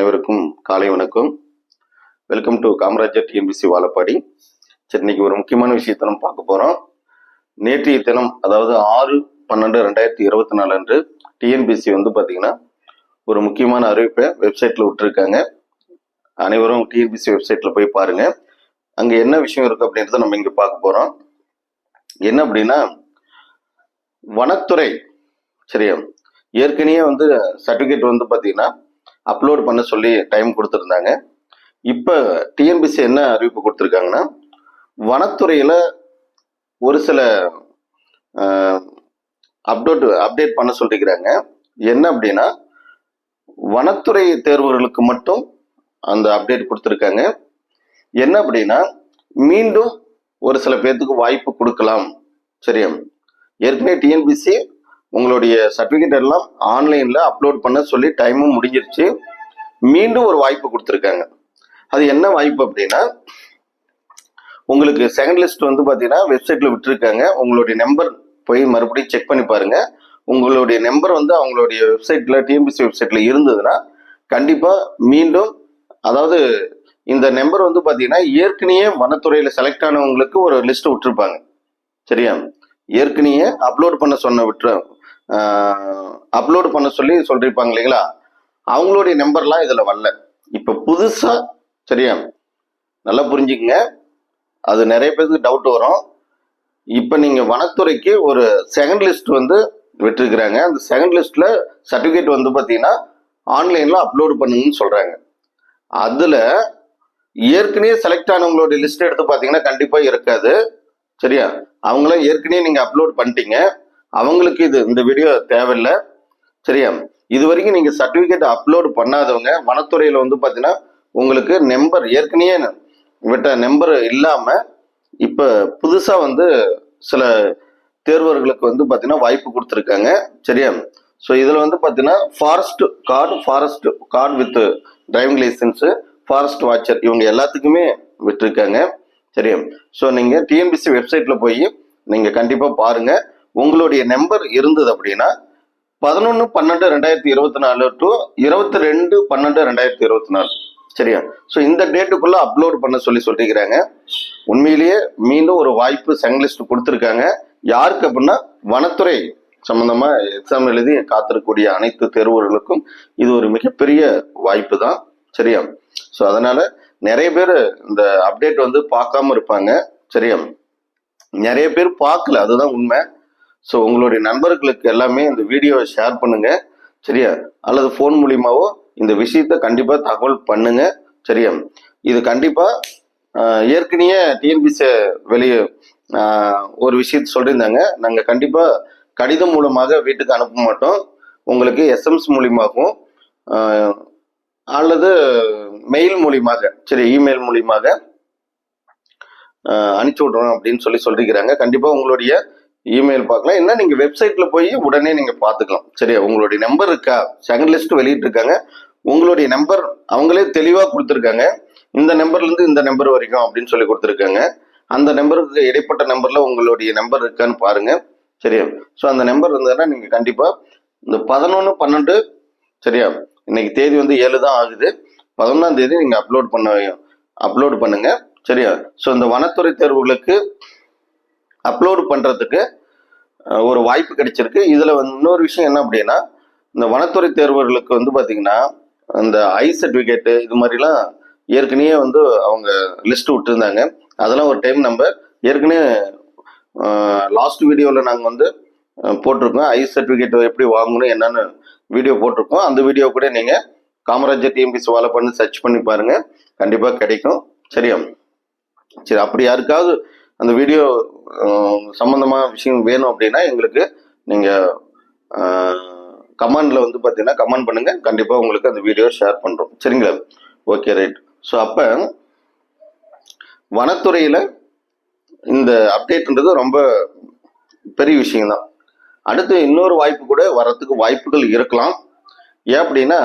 அனைவருக்கும் காலை வணக்கம். Welcome to Kamarajar TMPC Vazhapadi. சரி இன்னைக்கு ஒரு முக்கியமான விஷயத்தை நம்ம பார்க்க போகிறோம் நேற்றைய தினம் அதாவது ஆறு பன்னெண்டு ரெண்டாயிரத்தி இருபத்தி நாலு அன்று டிஎன்பிசி வந்து பார்த்தீங்கன்னா ஒரு முக்கியமான அறிவிப்பை வெப்சைட்டில் விட்டுருக்காங்க. அனைவரும் டிஎன்பிசி வெப்சைட்டில் போய் பாருங்க. அங்கே என்ன விஷயம் இருக்குது அப்படின்றத நம்ம இங்கே பார்க்க போகிறோம் என்ன அப்படின்னா வனத்துறை சரியா? ஏற்கனவே வந்து சர்டிஃபிகேட் வந்து பார்த்தீங்கன்னா அப்லோட் பண்ண சொல்லி டைம் கொடுத்துருந்தாங்க. இப்போ டிஎன்பிசி என்ன அறிவிப்பு கொடுத்துருக்காங்கன்னா வனத்துறையில் ஒரு சில அப்டேட் அப்டேட் பண்ண சொல்லிக்கிறாங்க என்ன அப்படின்னா வனத்துறை தேர்வுகளுக்கு மட்டும் அந்த அப்டேட் கொடுத்துருக்காங்க. என்ன அப்படின்னா மீண்டும் ஒரு சில பேர்த்துக்கு வாய்ப்பு கொடுக்கலாம். சரியா? ஏற்கனவே டிஎன்பிசி உங்களுடைய சர்டிஃபிகேட் எல்லாம் ஆன்லைனில் அப்லோட் பண்ண சொல்லி டைமும் முடிஞ்சிருச்சு. மீண்டும் ஒரு வாய்ப்பு கொடுத்துருக்காங்க. அது என்ன வாய்ப்பு அப்படின்னா உங்களுக்கு செகண்ட் லிஸ்ட் வந்து பார்த்தீங்கன்னா வெப்சைட்டில் விட்டுருக்காங்க. உங்களுடைய நம்பர் போய் மறுபடியும் செக் பண்ணி பாருங்கள் உங்களுடைய நம்பர் வந்து அவங்களுடைய வெப்சைட்டில் டிஎம்பிசி வெப்சைட்டில் இருந்ததுன்னா கண்டிப்பாக மீண்டும் அதாவது இந்த நம்பர் வந்து பார்த்தீங்கன்னா ஏற்கனவே வனத்துறையில் செலக்ட் ஆனவங்களுக்கு ஒரு லிஸ்ட் விட்டுருப்பாங்க. சரியா? ஏற்கனவே அப்லோட் பண்ண சொன்ன விட்டுரு அப்லோடு பண்ண சொல்லி சொல்லியிருப்பாங்க இல்லைங்களா? அவங்களுடைய நம்பர்லாம் இதில் வரல. இப்போ புதுசாக சரியா? நல்லா புரிஞ்சுக்கங்க. அது நிறைய பேருக்கு டவுட் வரும். இப்போ நீங்கள் வனத்துறைக்கு ஒரு செகண்ட் லிஸ்ட் வந்து விட்டுருக்குறாங்க. அந்த செகண்ட் லிஸ்ட்டில் சர்டிஃபிகேட் வந்து பார்த்தீங்கன்னா ஆன்லைனில் அப்லோடு பண்ணுங்கன்னு சொல்கிறாங்க அதில் ஏற்கனவே செலக்ட் ஆனவங்களுடைய லிஸ்ட் எடுத்து பார்த்தீங்கன்னா கண்டிப்பாக இருக்காது. சரியா? அவங்களாம் ஏற்கனவே நீங்கள் அப்லோட் பண்ணிட்டீங்க. அவங்களுக்கு இது இந்த வீடியோ தேவையில்லை. சரியா? இது வரைக்கும் நீங்கள் சர்டிஃபிகேட் அப்லோட் பண்ணாதவங்க வனத்துறையில் வந்து பார்த்தீங்கன்னா உங்களுக்கு நம்பர் ஏற்கனவே விட்ட நம்பர் இல்லாமல் இப்போ புதுசாக வந்து சில தேர்வர்களுக்கு வந்து பார்த்தீங்கன்னா வாய்ப்பு கொடுத்துருக்காங்க. சரியா? ஸோ இதில் வந்து பார்த்தீங்கன்னா forest guard forest guard with driving licence forest watcher இவங்க எல்லாத்துக்குமே விட்டுருக்காங்க. சரியா? ஸோ நீங்கள் டிஎன்பிசி வெப்சைட்டில் போய் நீங்கள் கண்டிப்பாக பாருங்கள் உங்களுடைய நம்பர் இருந்தது அப்படின்னா பதினொன்று பன்னெண்டு ரெண்டாயிரத்தி இருபத்தி நாலு டு இருபத்தி ரெண்டு பன்னெண்டு ரெண்டாயிரத்தி இருபத்தி நாலு சரியா? ஸோ இந்த டேட்டுக்குள்ளே அப்லோட் பண்ண சொல்லி சொல்லிக்கிறாங்க. உண்மையிலேயே மீண்டும் ஒரு வாய்ப்பு செங்கலிஸ்ட் கொடுத்துருக்காங்க. யாருக்கு அப்படின்னா வனத்துறை சம்மந்தமாக எக்ஸாம் எழுதி காத்திருக்கக்கூடிய அனைத்து தேர்வர்களுக்கும் இது ஒரு மிகப்பெரிய வாய்ப்பு தான். சரியா? ஸோ அதனால் நிறைய பேர் இந்த அப்டேட் வந்து பார்க்காம இருப்பாங்க. சரியா? நிறைய பேர் பார்க்கல. அதுதான் உண்மை. ஸோ உங்களுடைய நண்பர்களுக்கு எல்லாமே இந்த வீடியோவை ஷேர் பண்ணுங்க. சரியா? அல்லது ஃபோன் மூலியமாவோ இந்த விஷயத்த கண்டிப்பாக தகவல் பண்ணுங்க. சரியா? இது கண்டிப்பாக ஏற்கனவே டிஎன்பிசி வெளியே ஒரு விஷயத்த சொல்லியிருந்தாங்க. நாங்கள் கண்டிப்பாக கடிதம் மூலமாக வீட்டுக்கு அனுப்ப மாட்டோம். உங்களுக்கு எஸ்எம்எஸ் மூலியமாகவும் அல்லது மெயில் மூலியமாக சரி இமெயில் மூலியமாக அனுப்பிச்சி அனுப்பிச்சு விட்றோம் அப்படின்னு சொல்லி சொல்லிக்கிறாங்க கண்டிப்பாக உங்களுடைய இமெயில் பார்க்கலாம். என்ன நீங்க வெப்சைட்ல போய் உடனே நீங்க பார்த்துக்கலாம். சரியா? உங்களுடைய நம்பர் இருக்கா? செகண்ட் லிஸ்ட் வெளியிட்டு இருக்காங்க உங்களுடைய நம்பர் அவங்களே தெளிவா கொடுத்துருக்காங்க. இந்த நம்பர்ல இருந்து இந்த நம்பர் வரைக்கும் அப்படின்னு சொல்லி கொடுத்துருக்காங்க. அந்த நம்பருக்கு இடைப்பட்ட நம்பர்ல உங்களுடைய நம்பர் இருக்கான்னு பாருங்க. சரியா? ஸோ அந்த நம்பர் இருந்ததுன்னா நீங்க கண்டிப்பா இந்த பதினொன்று பன்னெண்டு சரியா? இன்னைக்கு தேதி வந்து ஏழு தான் ஆகுது. பதினொன்றாம் தேதி நீங்க அப்லோட் பண்ண அப்லோட் பண்ணுங்க. சரியா? ஸோ இந்த வனத்துறை தேர்வுகளுக்கு அப்லோடு பண்ணுறதுக்கு ஒரு வாய்ப்பு கிடைச்சிருக்கு. இதில் வந்து இன்னொரு விஷயம் என்ன அப்படின்னா இந்த வனத்துறை தேர்வர்களுக்கு வந்து பார்த்திங்கன்னா அந்த ஐ சர்டிஃபிகேட்டு இது மாதிரிலாம் ஏற்கனவே வந்து அவங்க லிஸ்ட் விட்டுருந்தாங்க. அதெல்லாம் ஒரு டைம் நம்ம ஏற்கனவே லாஸ்ட் வீடியோவில் நாங்கள் வந்து போட்டிருக்கோம். ஐ சர்டிஃபிகேட் எப்படி வாங்கணும் என்னன்னு வீடியோ போட்டிருக்கோம். அந்த வீடியோ கூட நீங்கள் காமராஜர் டிஎம்பிசி வாழை பண்ணி சர்ச் பண்ணி பாருங்கள் கண்டிப்பாக கிடைக்கும். சரியா? சரி அப்படி யாருக்காவது அந்த வீடியோ சம்மந்தமாக விஷயம் வேணும் அப்படின்னா எங்களுக்கு நீங்கள் கமெண்டில் வந்து பார்த்தீங்கன்னா கமெண்ட் பண்ணுங்கள் கண்டிப்பாக உங்களுக்கு அந்த வீடியோ ஷேர் பண்ணுறோம் சரிங்களா? ஓகே ரைட் ஸோ அப்போ வனத்துறையில் இந்த அப்டேட்ன்றது ரொம்ப பெரிய விஷயம்தான். அடுத்து இன்னொரு வாய்ப்பு கூட வர்றதுக்கு வாய்ப்புகள் இருக்கலாம். ஏன் அப்படின்னா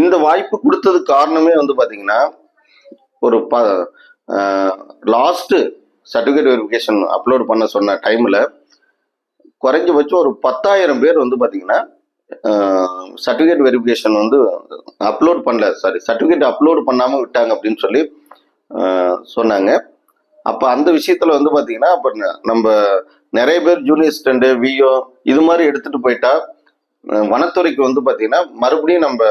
இந்த வாய்ப்பு கொடுத்தது காரணமே வந்து பார்த்தீங்கன்னா ஒரு ப லாஸ்ட்டு சர்டிஃபிகேட் வெரிஃபிகேஷன் அப்லோட் பண்ண சொன்ன டைமில் குறைஞ்சபட்சம் ஒரு பத்தாயிரம் பேர் வந்து பார்த்தீங்கன்னா சர்டிஃபிகேட் வெரிஃபிகேஷன் வந்து அப்லோட் பண்ணல. சாரி சர்டிஃபிகேட் அப்லோடு பண்ணாமல் விட்டாங்க அப்படின்னு சொல்லி சொன்னாங்க. அப்போ அந்த விஷயத்தில் வந்து பார்த்தீங்கன்னா அப்போ நம்ம நிறைய பேர் ஜூனியர் ஸ்டண்டு விஓ இது மாதிரி எடுத்துகிட்டு போயிட்டா வனத்துறைக்கு வந்து பார்த்தீங்கன்னா மறுபடியும் நம்ம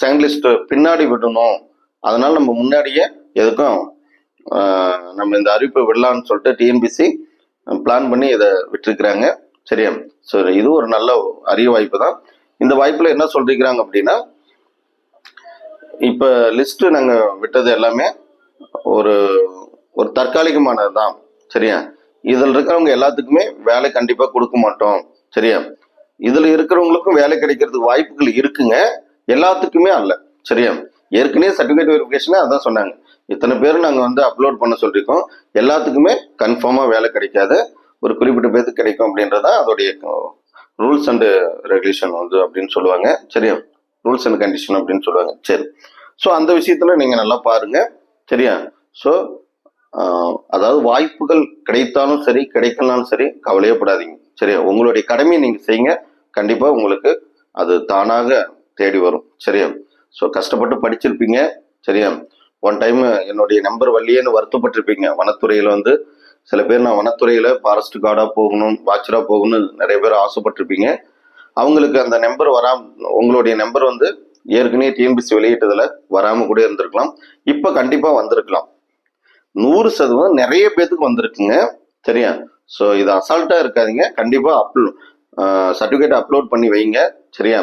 செகண்ட் லிஸ்ட்டு பின்னாடி விடணும். அதனால் நம்ம முன்னாடியே எதுக்கும் நம்ம இந்த அறிவிப்பை விடலாம்னு சொல்லிட்டு டிஎன்பிசி பிளான் பண்ணி இதை விட்டுருக்குறாங்க. சரியா? ஸோ இது ஒரு நல்ல அரிய வாய்ப்பு தான். இந்த வாய்ப்பில் என்ன சொல்லிருக்கிறாங்க அப்படின்னா இப்போ லிஸ்ட்டு நாங்கள் விட்டது எல்லாமே ஒரு ஒரு தற்காலிகமானது தான். சரியா? இதில் இருக்கிறவங்க எல்லாத்துக்குமே வேலை கண்டிப்பாக கொடுக்க மாட்டோம். சரியா? இதில் இருக்கிறவங்களுக்கும் வேலை கிடைக்கிறதுக்கு வாய்ப்புகள் இருக்குங்க. எல்லாத்துக்குமே அல்ல. சரியா? ஏற்கனவே சர்டிஃபிகேட் வெரிஃபிகேஷனே அதான் சொன்னாங்க. இத்தனை பேர் நாங்கள் வந்து அப்லோட் பண்ண சொல்லியிருக்கோம் எல்லாத்துக்குமே கன்ஃபார்மாக வேலை கிடைக்காது. ஒரு குறிப்பிட்ட பேருக்கு கிடைக்கும் அப்படின்றதான் அதோடைய ரூல்ஸ் அண்டு ரெகுலேஷன் வந்து அப்படின்னு சொல்லுவாங்க. சரியா ரூல்ஸ் அண்ட் கண்டிஷன் அப்படின்னு சொல்லுவாங்க. சரி. ஸோ அந்த விஷயத்தில் நீங்கள் நல்லா பாருங்க. சரியா? ஸோ அதாவது வாய்ப்புகள் கிடைத்தாலும் சரி கிடைக்கலனாலும் சரி கவலையப்படாதீங்க சரியா? உங்களுடைய கடமையை நீங்கள் செய்யுங்க. கண்டிப்பாக உங்களுக்கு அது தானாக தேடி வரும். சரியா? ஸோ கஷ்டப்பட்டு படிச்சிருப்பீங்க. சரியா? ஒன் டைம் என்னுடைய நம்பர் வழியேன்னு வருத்தப்பட்டிருப்பீங்க. வனத்துறையில வந்து சில பேர் நான் வனத்துறையில ஃபாரஸ்ட் கார்டா போகணும் வாட்சரா போகணும்னு நிறைய பேர் ஆசைப்பட்டிருப்பீங்க. அவங்களுக்கு அந்த நம்பர் வராம உங்களுடைய நம்பர் வந்து ஏற்கனவே டிஎன்பிசி வெளியிட்டதுல வராம கூட இருந்திருக்கலாம். இப்ப கண்டிப்பா வந்திருக்கலாம். நூறு சதவீதம் நிறைய பேத்துக்கு வந்திருக்குங்க. சரியா? ஸோ இது அசால்ட்டா இருக்காதீங்க. கண்டிப்பா அப்லோ சர்டிஃபிகேட் அப்லோட் பண்ணி வைங்க. சரியா?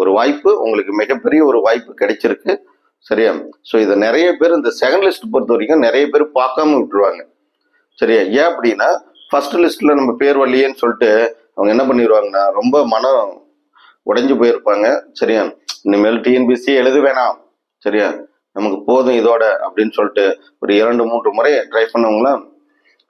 ஒரு வாய்ப்பு உங்களுக்கு மிகப்பெரிய ஒரு வாய்ப்பு கிடைச்சிருக்கு. சரியா? ஸோ இதை நிறைய பேர் இந்த செகண்ட் லிஸ்ட் பொறுத்த வரைக்கும் நிறைய பேர் பார்க்காம விட்டுருவாங்க. சரியா? ஏன் அப்படின்னா ஃபர்ஸ்ட் லிஸ்ட்ல நம்ம பேர் வரலையேன்னு சொல்லிட்டு அவங்க என்ன பண்ணிடுவாங்கன்னா ரொம்ப மனம் உடைஞ்சு போயிருப்பாங்க. சரியா? இனிமேல் டிஎன்பிசி எழுத வேணாம். சரியா? நமக்கு போதும் இதோட அப்படின்னு சொல்லிட்டு ஒரு இரண்டு மூன்று முறை ட்ரை பண்ணவங்களாம்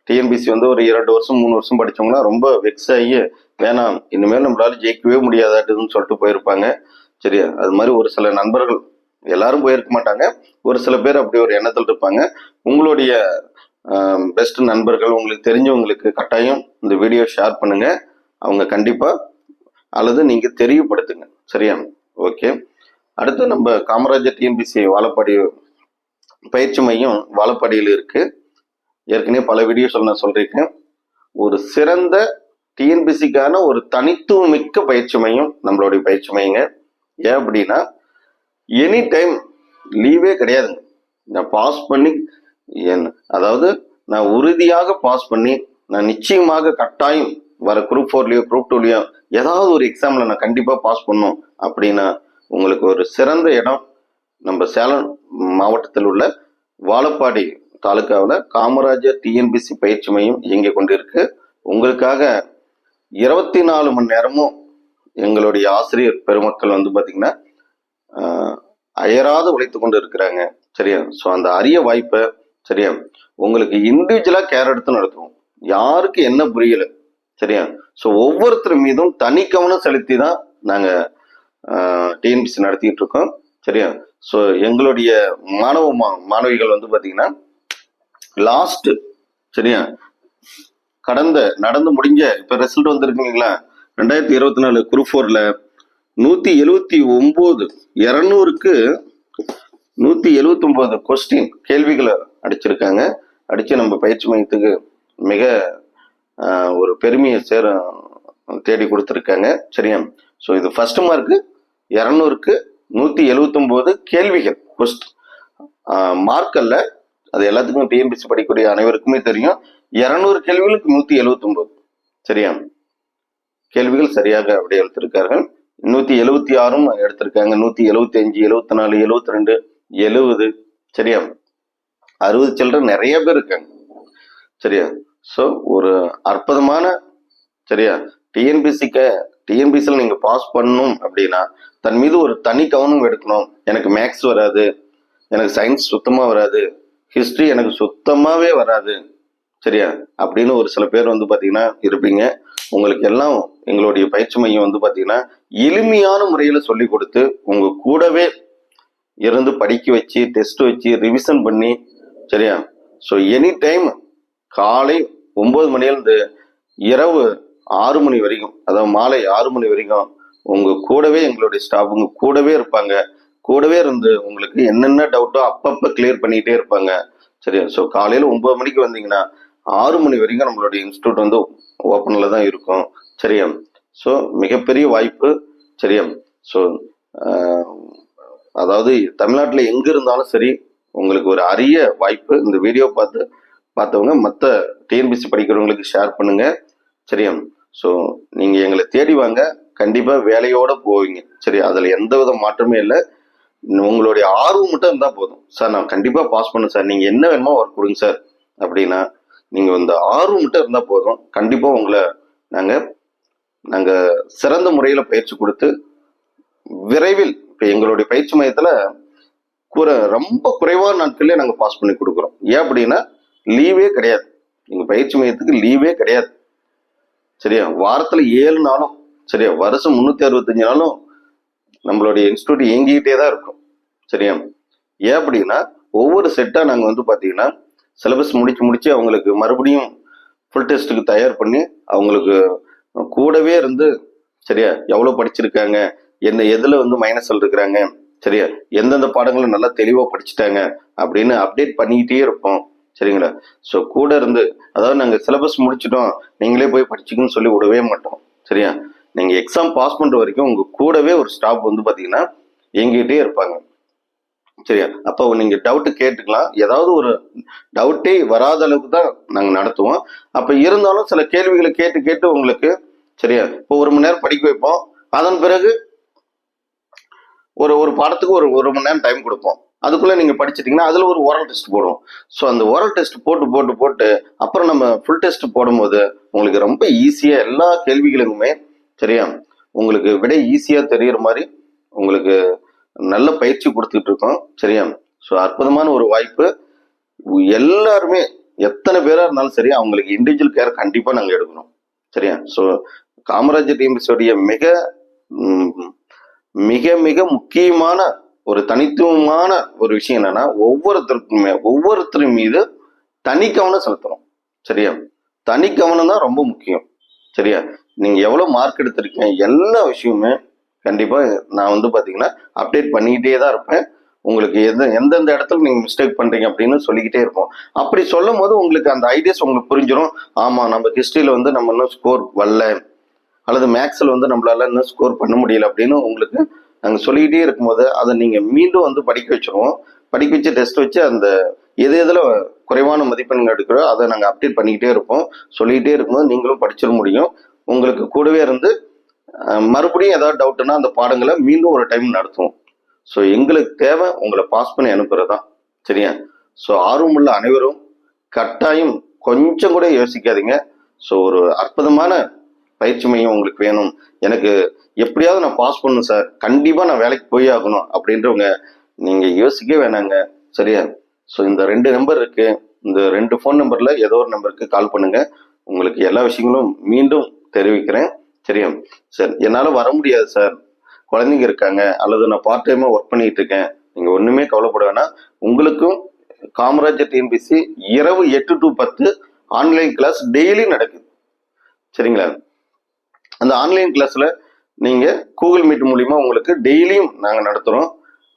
டிஎன்பிசி வந்து ஒரு இரண்டு வருஷம் மூணு வருஷம் படிச்சவங்களாம் ரொம்ப வெக்ஸ் ஆகி வேணாம் இனிமேல் நம்மளால ஜெயிக்கவே முடியாதாட்டுன்னு சொல்லிட்டு போயிருப்பாங்க. சரியா? அது மாதிரி ஒரு சில நண்பர்கள் எல்லாரும் போயிருக்க மாட்டாங்க. ஒரு சில பேர் அப்படி ஒரு எண்ணத்தில் இருப்பாங்க. உங்களுடைய பெஸ்ட் நண்பர்கள் உங்களுக்கு தெரிஞ்சவங்களுக்கு கட்டாயம் இந்த வீடியோ ஷேர் பண்ணுங்க. அவங்க கண்டிப்பா அல்லது நீங்க தெரியப்படுத்துங்க. சரியா? ஓகே அடுத்து நம்ம காமராஜர் டிஎன்பிசி வாழப்பாடி பயிற்சி மையம் வாழப்பாடியில் இருக்கு. ஏற்கனவே பல வீடியோஸ் நான் சொல்லியிருக்கேன். ஒரு சிறந்த டிஎன்பிசிக்கான ஒரு தனித்துவமிக்க பயிற்சி மையம் நம்மளுடைய பயிற்சி மையங்க. ஏன் அப்படின்னா எனி டைம் லீவே கிடையாதுங்க. நான் பாஸ் பண்ணி என் அதாவது நான் உறுதியாக பாஸ் பண்ணி நான் நிச்சயமாக கட்டாயம் வர குரூப் ஃபோர்லேயோ குரூப் டூலேயோ ஏதாவது ஒரு எக்ஸாமில் நான் கண்டிப்பாக பாஸ் பண்ணும் அப்படின்னா உங்களுக்கு ஒரு சிறந்த இடம் நம்ம சேலம் மாவட்டத்தில் உள்ள வாழப்பாடி தாலுக்காவில் காமராஜர் டிஎன்பிசி பயிற்சி மையம் இயங்கிக் கொண்டிருக்கு. உங்களுக்காக இருபத்தி நாலு மணி நேரமும் எங்களுடைய ஆசிரியர் பெருமக்கள் வந்து பார்த்திங்கன்னா அயராது உழைத்து கொண்டு இருக்கிறாங்க சரியா? ஸோ அந்த அரிய வாய்ப்பை சரியா? உங்களுக்கு இண்டிவிஜுவலாக கேர் எடுத்து நடத்துவோம். யாருக்கு என்ன புரியல? சரியா? ஸோ ஒவ்வொருத்தர் மீதும் தனி கவனம் செலுத்தி தான் நாங்கள் டிஎன்பிசி நடத்திட்டு இருக்கோம். சரியா? ஸோ எங்களுடைய மாணவ மா- மாணவிகள் வந்து பார்த்தீங்கன்னா லாஸ்ட் சரியா? கடந்த நடந்து முடிஞ்ச இப்போ ரிசல்ட் வந்திருக்குங்களா? ரெண்டாயிரத்தி இருபத்தி நாலு குரூப் ஃபோரில் நூத்தி எழுவத்தி ஒன்பது இரநூறுக்கு நூத்தி எழுவத்தி ஒன்பது கொஸ்டின் கேள்விகளை அடிச்சிருக்காங்க. அடிச்சு நம்ம பயிற்சி மையத்துக்கு மிக ஒரு பெருமையை சேர தேடி கொடுத்துருக்காங்க. சரியா? ஸோ இது ஃபர்ஸ்ட் மார்க்கு இரநூறுக்கு நூத்தி எழுவத்தொம்போது கேள்விகள் கொஸ்ட் மார்க் அல்ல அது எல்லாத்துக்கும் டிஎம்பிசி படிக்கக்கூடிய அனைவருக்குமே தெரியும். இரநூறு கேள்விகளுக்கு நூத்தி எழுவத்தொம்போது. சரியா? கேள்விகள் சரியாக அப்படியே எடுத்திருக்கார்கள். நூத்தி எழுவத்தி ஆறும் எடுத்திருக்காங்க. நூத்தி எழுவத்தி அஞ்சு எழுவத்தி நாலு எழுவத்தி ரெண்டு எழுவது. சரியா? அறுபது சில்லற நிறைய பேர் இருக்காங்க. சரியா? ஸோ ஒரு அற்புதமான சரியா? டிஎன்பிசிக்க டிஎன்பிசியில் நீங்கள் பாஸ் பண்ணணும் அப்படின்னா தன் மீது ஒரு தனி கவனம் எடுக்கணும். எனக்கு மேக்ஸ் வராது. எனக்கு சயின்ஸ் சுத்தமாக வராது. ஹிஸ்ட்ரி எனக்கு சுத்தமாகவே வராது. சரியா? அப்படின்னு ஒரு சில பேர் வந்து பார்த்தீங்கன்னா இருப்பீங்க. உங்களுக்கு எல்லாம் எங்களுடைய பயிற்சி மையம் வந்து பார்த்தீங்கன்னா எளிமையான முறையில் சொல்லி கொடுத்து உங்கள் கூடவே இருந்து படிக்க வச்சு டெஸ்ட் வச்சு ரிவிஷன் பண்ணி சரியா? ஸோ எனி டைம் காலை ஒம்பது மணியிலிருந்து இரவு ஆறு மணி வரைக்கும் அதாவது மாலை ஆறு மணி வரைக்கும் உங்கள் கூடவே எங்களுடைய ஸ்டாஃப் உங்கள் கூடவே இருப்பாங்க. கூடவே இருந்து உங்களுக்கு என்னென்ன டவுட்டோ அப்பப்போ கிளியர் பண்ணிக்கிட்டே இருப்பாங்க. சரியா? ஸோ காலையில் ஒம்பது மணிக்கு வந்தீங்கன்னா ஆறு மணி வரைக்கும் நம்மளுடைய இன்ஸ்டியூட் வந்து ஓப்பனில் தான் இருக்கும். சரியா? ஸோ மிகப்பெரிய வாய்ப்பு சரியா? ஸோ அதாவது தமிழ்நாட்டில் எங்கே இருந்தாலும் சரி உங்களுக்கு ஒரு அரிய வாய்ப்பு இந்த வீடியோ பார்த்து பார்த்தவங்க மற்ற டிஎன்பிசி படிக்கிறவங்களுக்கு ஷேர் பண்ணுங்க. சரியா? ஸோ நீங்கள் எங்களை தேடி வாங்க. கண்டிப்பாக வேலையோடு போவீங்க. சரி அதில் எந்த வித மாற்றமே இல்லை. உங்களுடைய ஆர்வம் மட்டும் இருந்தால் போதும். சார் நான் கண்டிப்பாக பாஸ் பண்ணேன் சார். நீங்கள் என்ன வேணுமோ ஒர்க் கொடுங்க சார். அப்படின்னா நீங்கள் இந்த ஆர்வம் மட்டும் இருந்தால் போதும். கண்டிப்பாக உங்களை நாங்கள் நாங்கள் சிறந்த முறையில் பயிற்சி கொடுத்து விரைவில் இப்போ எங்களுடைய பயிற்சி மையத்தில் குறை ரொம்ப குறைவான நாட்களே நாங்கள் பாஸ் பண்ணி கொடுக்குறோம். ஏன் அப்படின்னா லீவே கிடையாது. எங்கள் பயிற்சி மையத்துக்கு லீவே கிடையாது. சரியா? வாரத்தில் ஏழு நாளும் சரியா? வருஷம் முந்நூற்றி அறுபத்தஞ்சு நாளும் நம்மளுடைய இன்ஸ்டியூட் இயங்கிக்கிட்டே தான் இருக்கும். சரியா? ஏன் அப்படின்னா ஒவ்வொரு செட்டாக நாங்கள் வந்து பாத்தீங்கன்னா சிலபஸ் முடிச்சு முடிச்சு அவங்களுக்கு மறுபடியும் ஃபுல் டெஸ்ட்டுக்கு தயார் பண்ணி அவங்களுக்கு கூடவே இருந்து சரியா எவ்வளோ படிச்சிருக்காங்க என்ன எதில் வந்து மைனஸில் இருக்கிறாங்க சரியா எந்தெந்த பாடங்களும் நல்லா தெளிவாக படிச்சுட்டாங்க அப்படின்னு அப்டேட் பண்ணிக்கிட்டே இருப்போம் சரிங்களா? ஸோ கூட இருந்து அதாவது நாங்கள் சிலபஸ் முடிச்சிட்டோம் நீங்களே போய் படிச்சுக்கன்னு சொல்லி விடவே மாட்டோம் சரியா? நீங்கள் எக்ஸாம் பாஸ் பண்ணுற வரைக்கும் உங்கள் கூடவே ஒரு ஸ்டாஃப் வந்து பார்த்தீங்கன்னா எங்கிட்டே இருப்பாங்க. சரியா? அப்போ நீங்கள் டவுட்டு கேட்டுக்கலாம். ஏதாவது ஒரு டவுட்டே வராத அளவுக்கு தான் நாங்கள் நடத்துவோம். அப்போ இருந்தாலும் சில கேள்விகளை கேட்டு கேட்டு உங்களுக்கு சரியா? இப்போ ஒரு மணி நேரம் படிக்க வைப்போம். அதன் பிறகு ஒரு ஒரு பாடத்துக்கு ஒரு ஒரு மணி நேரம் டைம் கொடுப்போம். அதுக்குள்ள நீங்க படிச்சிட்டீங்கன்னா அதுல ஒரு ஓரல் டெஸ்ட் போடுவோம். ஸோ அந்த ஓரல் டெஸ்ட் போட்டு போட்டு போட்டு அப்புறம் நம்ம ஃபுல் டெஸ்ட் போடும்போது உங்களுக்கு ரொம்ப ஈஸியா எல்லா கேள்விகளுக்குமே சரியா? உங்களுக்கு விட ஈஸியா தெரிகிற மாதிரி உங்களுக்கு நல்ல பயிற்சி கொடுத்துட்டு இருக்கோம். சரியா? ஸோ அற்புதமான ஒரு வாய்ப்பு. எல்லாருமே எத்தனை பேரா இருந்தாலும் சரி அவங்களுக்கு இண்டிவிஜுவல் கேர் கண்டிப்பா நாங்க எடுக்கணும். சரியா? ஸோ காமராஜர் டிஎம்பிசியோடைய மிக மிக மிக முக்கியமான ஒரு தனித்துவமான ஒரு விஷயம் என்னன்னா ஒவ்வொருத்தருக்குமே ஒவ்வொருத்தர் மீது தனி கவனம் செலுத்தணும். சரியா? தனி கவனம் தான் ரொம்ப முக்கியம். சரியா? நீங்க எவ்வளவு மார்க் எடுத்திருக்கீங்க எல்லா விஷயமுமே கண்டிப்பாக நான் வந்து பார்த்தீங்கன்னா அப்டேட் பண்ணிக்கிட்டே தான் இருப்பேன். உங்களுக்கு எந்த எந்தெந்த இடத்துல நீங்கள் மிஸ்டேக் பண்ணுறீங்க அப்படின்னு சொல்லிக்கிட்டே இருப்போம். அப்படி சொல்லும் போது உங்களுக்கு அந்த ஐடியாஸ் உங்களுக்கு புரிஞ்சிடும் ஆமாம் நம்ம ஹிஸ்ட்ரியில் வந்து நம்ம இன்னும் ஸ்கோர் வரல. அல்லது மேக்ஸில் வந்து நம்மளால இன்னும் ஸ்கோர் பண்ண முடியல அப்படின்னு உங்களுக்கு நாங்கள் சொல்லிக்கிட்டே இருக்கும்போது அதை நீங்கள் மீண்டும் வந்து படிக்க வச்சுருவோம். படிக்க வச்சு டெஸ்ட் வச்சு அந்த எது எதில் குறைவான மதிப்பெண்கள் எடுக்கிறோம் அதை நாங்கள் அப்டேட் பண்ணிக்கிட்டே இருப்போம். சொல்லிக்கிட்டே இருக்கும்போது நீங்களும் படிச்சிட முடியும். உங்களுக்கு கூடவே இருந்து மறுபடியும் ஏதாவது டவுட்னா அந்த பாடங்களை மீண்டும் ஒரு டைம் நடத்துவோம். ஸோ எங்களுக்கு தேவை உங்களை பாஸ் பண்ணி அனுப்புறது தான் சரியா? ஸோ ஆர்வமுள்ள அனைவரும் கட்டாயம் கொஞ்சம் கூட யோசிக்காதீங்க. ஸோ ஒரு அற்புதமான பயிற்சி மையம் உங்களுக்கு வேணும். எனக்கு எப்படியாவது நான் பாஸ் பண்ணணும் சார் கண்டிப்பாக நான் வேலைக்கு போய் ஆகணும் அப்படின்றவங்க நீங்கள் யோசிக்க வேணாங்க. சரியா? ஸோ இந்த ரெண்டு நம்பர் இருக்கு. இந்த ரெண்டு ஃபோன் நம்பரில் ஏதோ ஒரு நம்பருக்கு கால் பண்ணுங்கள் உங்களுக்கு எல்லா விஷயங்களும் மீண்டும் தெரிவிக்கிறேன். சரியா சார். என்னால வர முடியாது சார். குழந்தைங்க இருக்காங்க அல்லது நான் பார்ட் டைமா ஒர்க் பண்ணிட்டு இருக்கேன். நீங்க ஒண்ணுமே கவலைப்பட வேணாம் உங்களுக்கும் காமராஜர் டிஎன்பிசி இரவு எட்டு டு பத்து ஆன்லைன் கிளாஸ் டெய்லி நடக்குது. சரிங்களா? அந்த ஆன்லைன் கிளாஸ்ல நீங்க கூகுள் மீட் மூலியமா உங்களுக்கு டெய்லியும் நாங்க நடத்துறோம்.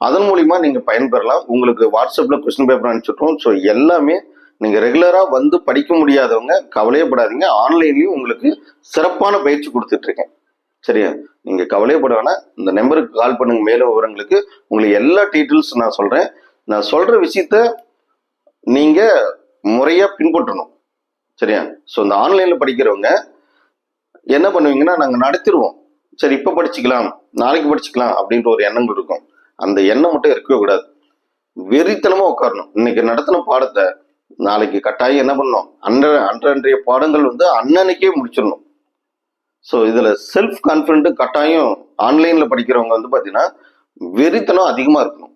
அதன் மூலியமா நீங்க பயன்பெறலாம். உங்களுக்கு வாட்ஸ்அப்ல கொஸ்டின் பேப்பர் அனுப்பிச்சுட்றோம் ஸோ எல்லாமே நீங்கள் ரெகுலராக வந்து படிக்க முடியாதவங்க கவலையப்படாதீங்க. ஆன்லைன்லேயும் உங்களுக்கு சிறப்பான பயிற்சி கொடுத்துட்ருக்கேன். சரியா? நீங்கள் கவலையப்பட வேணாம். இந்த நம்பருக்கு கால் பண்ணுங்க. மேலும் விவரங்களுக்கு உங்களுக்கு எல்லா டீட்டெயில்ஸ் நான் சொல்கிறேன் நான் சொல்கிற விஷயத்த நீங்கள் முறையாக பின்பற்றணும். சரியா? ஸோ இந்த ஆன்லைனில் படிக்கிறவங்க என்ன பண்ணுவீங்கன்னா நாங்கள் நடத்திடுவோம். சரி இப்போ படிச்சுக்கலாம். நாளைக்கு படிச்சுக்கலாம் அப்படின்ற ஒரு எண்ணங்கள் இருக்கும். அந்த எண்ணம் மட்டும் இருக்கவே கூடாது. வெறித்தனமாக உட்காரணும். இன்னைக்கு நடத்தின பாடத்தை நாளைக்கு கட்டாயம் என்ன பண்ணணும்? அன்ற அன்றன்றைய பாடங்கள் வந்து அன்னன்னைக்கே முடிச்சிடணும். ஸோ இதில் செல்ஃப் கான்ஃபிடென்ட் கட்டாயம் ஆன்லைன்ல படிக்கிறவங்க வந்து பாத்தீங்கன்னா வெறித்தனம் அதிகமா இருக்கணும்.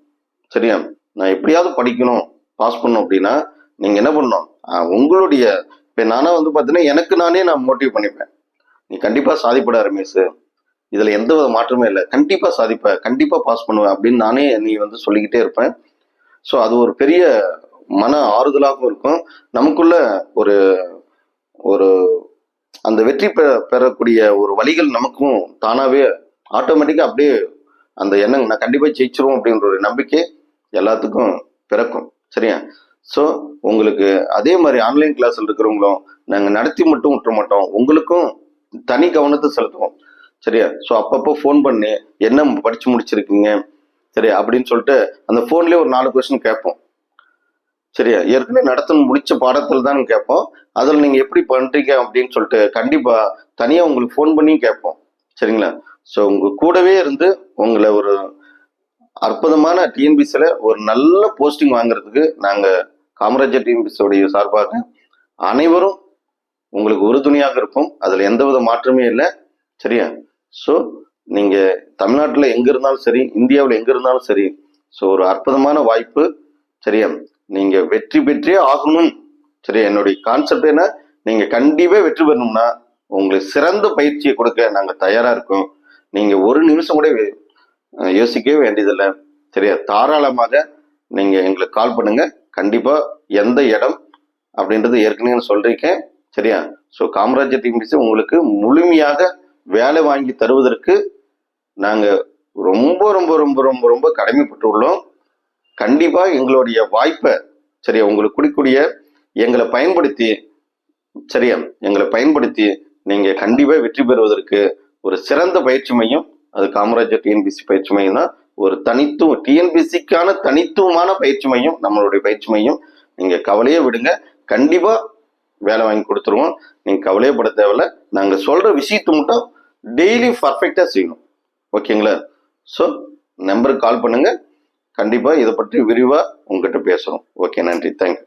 சரியா? நான் எப்படியாவது படிக்கணும் பாஸ் பண்ணணும் அப்படின்னா நீங்க என்ன பண்ணணும்? உங்களுடைய இப்போ நானாக வந்து பார்த்தீங்கன்னா எனக்கு நானே நான் மோட்டிவ் பண்ணிப்பேன். நீ கண்டிப்பாக சாதிப்பட ரமேஷ். இதுல எந்த வித மாற்றமே இல்லை. கண்டிப்பாக சாதிப்பேன் கண்டிப்பாக பாஸ் பண்ணுவேன் அப்படின்னு நானே நீ வந்து சொல்லிக்கிட்டே இருப்பேன். ஸோ அது ஒரு பெரிய மன ஆறுதலாகவும் இருக்கும். நமக்குள்ள ஒரு ஒரு அந்த வெற்றி பெற பெறக்கூடிய ஒரு வழிகள் நமக்கும் தானாகவே ஆட்டோமேட்டிக்காக அப்படியே அந்த எண்ணம் நான் கண்டிப்பாக ஜெயிச்சிருவோம் அப்படின்ற ஒரு நம்பிக்கை எல்லாத்துக்கும் பிறக்கும். சரியா? ஸோ உங்களுக்கு அதே மாதிரி ஆன்லைன் கிளாஸில் இருக்கிறவங்களும் நாங்கள் நடத்தி மட்டும் விட்டுற மாட்டோம். உங்களுக்கும் தனி கவனத்தை செலுத்துவோம். சரியா? ஸோ அப்பப்போ ஃபோன் பண்ணி என்ன படித்து முடிச்சிருக்கீங்க? சரியா? அப்படின்னு சொல்லிட்டு அந்த ஃபோன்லேயே ஒரு நாலு கொஸ்டின் கேட்போம். சரியா? ஏற்கனவே நடத்தணும் முடிச்ச பாடத்தில் தான் கேட்போம். அதில் நீங்கள் எப்படி பண்ணுறீங்க அப்படின்னு சொல்லிட்டு கண்டிப்பாக தனியாக உங்களுக்கு ஃபோன் பண்ணி கேட்போம். சரிங்களா? ஸோ உங்கள் கூடவே இருந்து உங்களை ஒரு அற்புதமான டிஎன்பிசியில் ஒரு நல்ல போஸ்டிங் வாங்குறதுக்கு நாங்கள் காமராஜர் டிஎன்பிசியோடைய சார்பாக அனைவரும் உங்களுக்கு உறுதுணையாக இருப்போம். அதில் எந்தவித மாற்றமே இல்லை. சரியா? ஸோ நீங்கள் தமிழ்நாட்டில் எங்கே இருந்தாலும் சரி இந்தியாவில் எங்கே இருந்தாலும் சரி ஸோ ஒரு அற்புதமான வாய்ப்பு. சரியா? நீங்கள் வெற்றி பெற்றே ஆகணும். சரியா என்னுடைய கான்செப்ட் என்ன? நீங்கள் கண்டிப்பாக வெற்றி பெறணும்னா உங்களுக்கு சிறந்த பயிற்சியை கொடுக்க நாங்கள் தயாராக இருக்கோம். நீங்கள் ஒரு நிமிஷம் கூட யோசிக்கவே வேண்டியதில்லை. சரியா தாராளமாக நீங்கள் எங்களுக்கு கால் பண்ணுங்க. கண்டிப்பாக எந்த இடம் அப்படின்றது ஏற்கனவே நான் சொல்லியிருக்கேன். சரியா? ஸோ காமராஜர் டிஎம்டிசி உங்களுக்கு முழுமையாக வேலை வாங்கி தருவதற்கு நாங்கள் ரொம்ப ரொம்ப ரொம்ப ரொம்ப ரொம்ப கடமைப்பட்டு உள்ளோம் கண்டிப்பாக எங்களுடைய வாய்ப்பை சரியா உங்களுக்கு கொடுக்கக்கூடிய எங்களை பயன்படுத்தி சரியா எங்களை பயன்படுத்தி நீங்கள் கண்டிப்பாக வெற்றி பெறுவதற்கு ஒரு சிறந்த பயிற்சி மையம் அது காமராஜர் டிஎன்பிசி பயிற்சி மையம் தான். ஒரு தனித்துவம் டிஎன்பிசிக்கான தனித்துவமான பயிற்சி மையம் நம்மளுடைய பயிற்சி மையம். நீங்கள் கவலையே விடுங்க. கண்டிப்பாக வேலை வாங்கி கொடுத்துருவோம். நீங்கள் கவலையே பட தேவையில்ல. நாங்கள் சொல்கிற விஷயத்தை மட்டும் டெய்லி பர்ஃபெக்டாக செய்யணும். ஓகேங்களா ஸோ நம்பருக்கு கால் பண்ணுங்கள் கண்டிப்பாக இதை பற்றி விரிவாக உங்ககிட்ட பேசுகிறோம் ஓகே நன்றி. தேங்க்யூ